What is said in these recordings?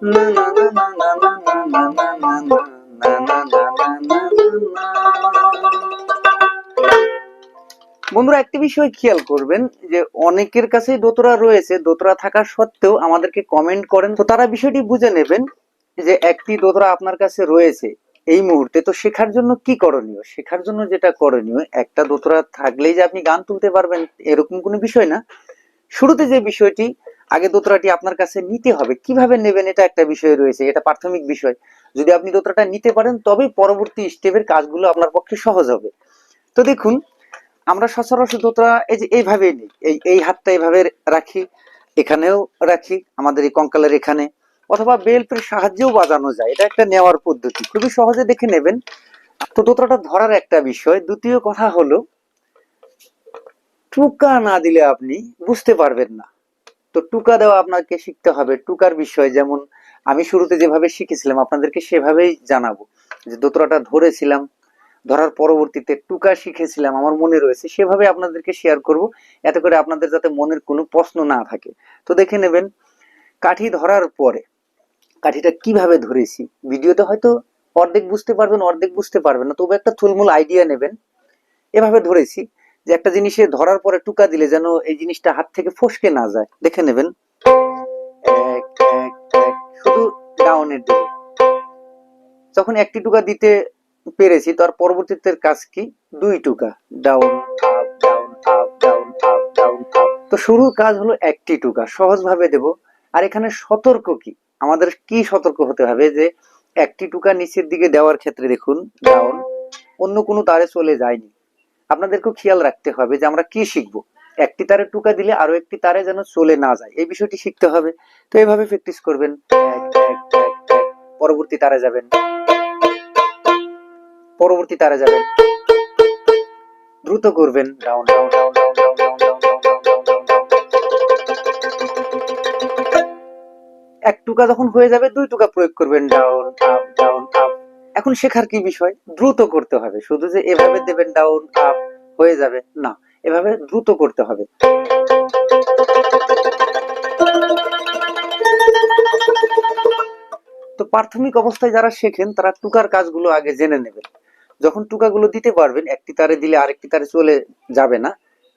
বন্ধুরা, একটি বিষয় খেয়াল করবেন যে অনেকের কাছেই দোতরা রয়েছে। দোতরা থাকা সত্ত্বেও আমাদেরকে কমেন্ট করেন। তো তারা বিষয়টি বুঝে নেবেন যে একটি দোতরা আপনার কাছে রয়েছে এই মুহূর্তে। তো শেখার জন্য কি করণীয়? শেখার জন্য যেটা করণীয়, একটা দোতরা থাকলেই যে আপনি গান তুলতে পারবেন, এরকম কোনো বিষয় না। শুরুতে যে বিষয়টি আগে দোতরাটি আপনার কাছে নিতে হবে। কীভাবে নেবেন এটা একটা বিষয় রয়েছে, এটা প্রাথমিক বিষয়। যদি আপনি দোতরাটা নিতে পারেন, তবেই পরবর্তী স্টেপের কাজগুলো আপনার পক্ষে সহজ হবে। তো দেখুন, আমরা সচরাচর দোতরা এই যে এইভাবে নিই। এই এই হাতটা এইভাবে রাখি, এখানেও রাখি, আমাদের এই কঙ্কালের এখানে। অথবা বেল্টের সাহায্যেও বাজানো যায়। এটা একটা নেওয়ার পদ্ধতি। খুবই সহজে দেখে নেবেন। তো দোতরাটা ধরার একটা বিষয়। দ্বিতীয় কথা হলো, টুকা না দিলে আপনি বুঝতে পারবেন না। তো টুকা দেওয়া আপনাকে শিখতে হবে। টুকার বিষয় যেমন, আমি শুরুতে যেভাবে শিখেছিলাম, আপনাদেরকে সেভাবেই জানাব। যে দোতরাটা ধরেছিলাম, ধরার পরবর্তীতে টুকা শিখেছিলাম, আমার মনে রয়েছে, সেভাবে আপনাদেরকে শেয়ার করব। এত করে আপনাদের যাতে মনের কোনো প্রশ্ন না থাকে। তো দেখে নেবেন, কাঠি ধরার পরে, কাঠিটা কীভাবে ধরেছি? ভিডিওতে হয়তো অর্ধেক বুঝতে পারবেন, অর্ধেক বুঝতে পারবেন না, তবু একটা থুলমূল আইডিয়া নেবেন। এভাবে ধরেছি। যে একটা জিনিসে ধরার পরে টুকা দিলে যেন এই জিনিসটা হাত থেকে ফসকে না যায়। দেখে নেবেন। যখন একটি টুকা দিতে পেরেছি, তার পরবর্তীতে কাজ কি? দুই টুকা। ডাউন তো শুরুর কাজ হলো একটি টুকা। সহজ ভাবে দেব। আর এখানে সতর্ক কি? আমাদের কি সতর্ক হতে হবে যে একটি টুকা নিচের দিকে দেওয়ার ক্ষেত্রে দেখুন, ডাউন, অন্য কোনো তারে চলে যায়নি। আপনাদেরকেও খেয়াল রাখতে হবে যে আমরা কি শিখব একটি তারে টুকা দিলে আরও একটি তারে যেন চলে না যায় এই বিষয়টি শিখতে হবে তো এইভাবে প্র্যাকটিস করবেন পরবর্তী তারে যাবেন পরবর্তী তারে যাবেন দ্রুত করবেন down down down down down down down এক টুকা যখন হয়ে যাবে দুই টুকা প্রয়োগ করবেন ডাউন আপ এখন শেখার কি বিষয়? দ্রুত করতে হবে। শুধু যে এভাবে দেবেন ডাউন আপ হয়ে যাবে, না। এভাবে দ্রুত করতে হবে। তো প্রাথমিক অবস্থায় যারা শেখেন, তারা টুকার কাজগুলো আগে জেনে নেবেন। যখন টুকাগুলো দিতে পারবেন, একটি তারে দিলে আরেকটি তারে চলে যাবে না,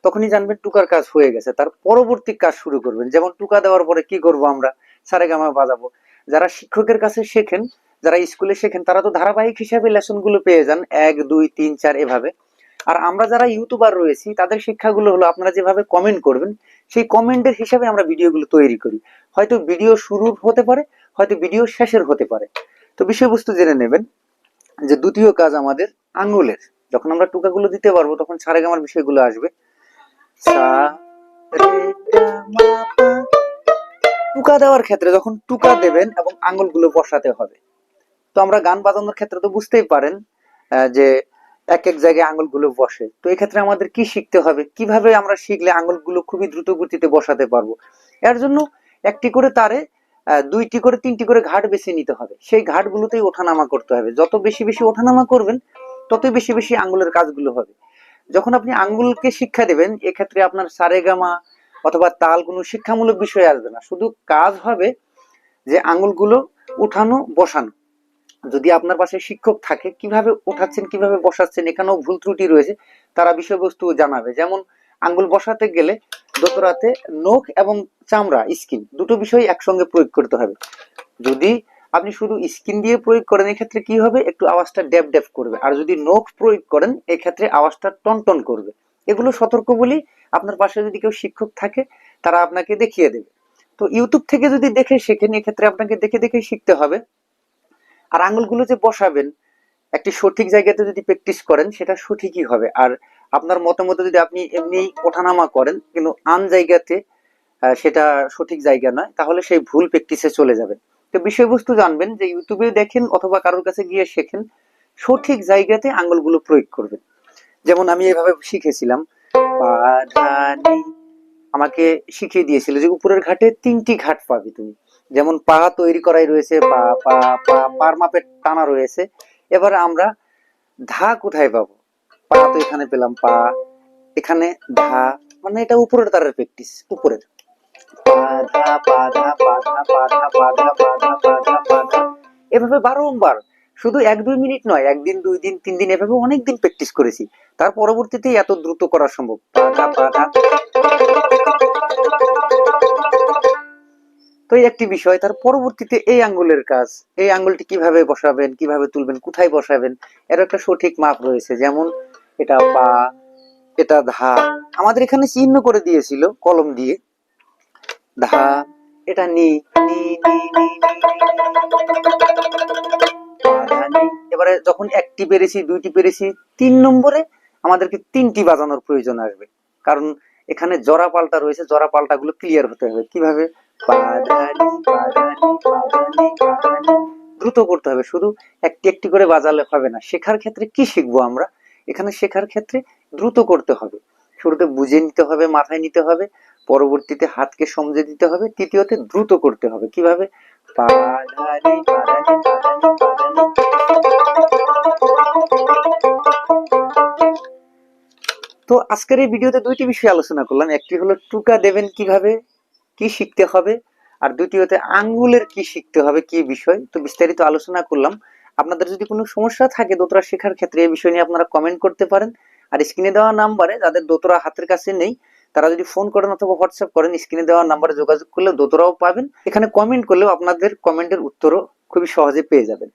তখনই জানবেন টুকার কাজ হয়ে গেছে। তার পরবর্তী কাজ শুরু করবেন। যেমন টুকা দেওয়ার পরে কি করব আমরা? সারেগামা বাজাবো। যারা শিক্ষকের কাছে শেখেন যারা স্কুলে শেখেন, তারা তো ধারাবাহিক হিসাবে লেসনগুলো পেয়ে যান, এক, দুই, তিন, চার এভাবে। আর আমরা যারা ইউটিউবার রয়েছি, তাদের শিক্ষাগুলো হলো, আপনারা যেভাবে কমেন্ট করবেন, সেই কমেন্টের হিসাবে আমরা ভিডিওগুলো তৈরি করি। হয়তো ভিডিও শুরুর হতে পারে, হয়তো ভিডিও শেষের হতে পারে। তো বিষয়বস্তু জেনে নেবেন যে দ্বিতীয় কাজ আমাদের আঙ্গুলের যখন আমরা টুকাগুলো দিতে পারব, তখন সারেগামার বিষয়গুলো আসবে। টুকা দেওয়ার ক্ষেত্রে যখন টুকা দেবেন এবং আঙ্গুলগুলো বসাতে হবে তো আমরা গান বাজানোর ক্ষেত্রে তো বুঝতেই পারেন যে এক এক জায়গায় আঙ্গুলগুলো বসে। তো এই ক্ষেত্রে আমাদের কি শিখতে হবে? কীভাবে আমরা শিখলে আঙ্গুলগুলো খুবই দ্রুত গতিতে বসাতে পারব? এর জন্য একটি করে তারে দুইটি করে, তিনটি করে ঘাট বেছে নিতে হবে। সেই ঘাটগুলোতেই ওঠানামা করতে হবে। যত বেশি বেশি ওঠানামা করবেন, ততই বেশি বেশি আঙ্গুলের কাজগুলো হবে। যখন আপনি আঙ্গুলকে শিক্ষা দেবেন, এক্ষেত্রে আপনার সারেগামা অথবা তাল কোনো শিক্ষামূলক বিষয় আসবে না। শুধু কাজ হবে যে আঙ্গুলগুলো উঠানো, বসানো। যদি আপনার পাশে শিক্ষক থাকে, কীভাবে উঠাচ্ছেন কীভাবে বসাচ্ছেন, এখানেও ভুল ত্রুটি রয়েছে, তারা বিষয়বস্তু জানাবে। যেমন, আঙ্গুল বসাতে গেলে দোতরাতে নখ এবং চামড়া, স্কিন, দুটো বিষয় একসঙ্গে প্রয়োগ করতে হবে। যদি আপনি শুধু স্কিন দিয়ে প্রয়োগ করেন, এক্ষেত্রে কি হবে? একটু আওয়াজটা ড্যাব ড্যাব করবে। আর যদি নখ প্রয়োগ করেন, এক্ষেত্রে আওয়াজটা টন টন করবে। এগুলো সতর্ক বলি আপনার পাশে যদি কেউ শিক্ষক থাকে, তারা আপনাকে দেখিয়ে দেবে। তো ইউটিউব থেকে যদি দেখে শেখেন, এক্ষেত্রে আপনাকে দেখে দেখে শিখতে হবে। আর আঙ্গুলগুলো যে বসাবেন, একটি সঠিক জায়গাতে যদি প্র্যাকটিস করেন, সেটা সঠিকই হবে। আর আপনার মতামত যদি আপনি এমনি ওঠানামা করেন, কিন্তু আন জায়গাতে সেটা সঠিক জায়গা নয়, তাহলে সেই ভুল প্র্যাকটিসে চলে যাবেন। তো বিষয়বস্তু জানবেন যে ইউটিউবে দেখেন অথবা কারোর কাছে গিয়ে শেখেন, সঠিক জায়গাতে আঙ্গুলগুলো প্রয়োগ করবেন। যেমন আমি এভাবে শিখেছিলাম। আমাকে শিখিয়ে দিয়েছিল যে উপরের ঘাটে তিনটি ঘাট পাবে তুমি। যেমন পা তৈরি করাই রয়েছে, পা পা পা, পার মাপে টানা রয়েছে। এবার আমরা ধা কোথায় পাবো? পা তো এখানে পেলাম, পা। এখানে ধা মানে এটা উপরের তারের প্র্যাকটিস উপরের। এভাবে বারংবার, শুধু এক দুই মিনিট নয়, একদিন, দুই দিন, তিন দিন, এভাবে অনেক দিন প্র্যাকটিস করেছি। তার পরবর্তীতে এত দ্রুত করা সম্ভব। তো এই একটি বিষয় তার পরবর্তীতে এই আঙ্গুলের কাজ এই আঙ্গুলটি কীভাবে বসাবেন কীভাবে তুলবেন কোথায় বসাবেন এর একটা সঠিক মাপ রয়েছে যেমন এটা পা এটা ধা আমাদের এখানে চিহ্ন করে দিয়েছিল কলম দিয়ে ধা এটা নি। এবারে যখন একটি পেরেছি দুইটি পেরেছি তিন নম্বরে আমাদেরকে তিনটি বাজানোর প্রয়োজন আসবে কারণ এখানে জরা পাল্টা রয়েছে জরা পাল্টা গুলো ক্লিয়ার হতে হবে কীভাবে দ্রুত করতে হবে শুধু একটি একটি করে বাজালে হবে না। শেখার ক্ষেত্রে কি শিখব আমরা? এখানে শেখার ক্ষেত্রে দ্রুত করতে হবে। শুরুতে বুঝে নিতে হবে, মাথায় নিতে হবে, পরবর্তীতে হাতকে সমঝে দিতে হবে, তৃতীয়তে দ্রুত করতে হবে। কীভাবে। তো আজকের এই ভিডিওতে দুইটি বিষয় আলোচনা করলাম। একটি হলো টুকা দেবেন কীভাবে? কি শিখতে হবে? আর দ্বিতীয়তে, আঙ্গুলের কি শিখতে হবে? কি বিষয়? তো বিস্তারিত আলোচনা করলাম। আপনাদের যদি কোনো সমস্যা থাকে দোতরা শেখার ক্ষেত্রে এই বিষয় নিয়ে আপনারা কমেন্ট করতে পারেন। আর স্ক্রিনে দেওয়া নাম্বারে যাদের দোতরা হাতের কাছে নেই, তারা যদি ফোন করেন অথবা হোয়াটসঅ্যাপ করেন স্ক্রিনে দেওয়া নাম্বারে যোগাযোগ করলে দোতরাও পাবেন। এখানে কমেন্ট করলেও আপনাদের কমেন্টের উত্তরও খুবই সহজে পেয়ে যাবেন।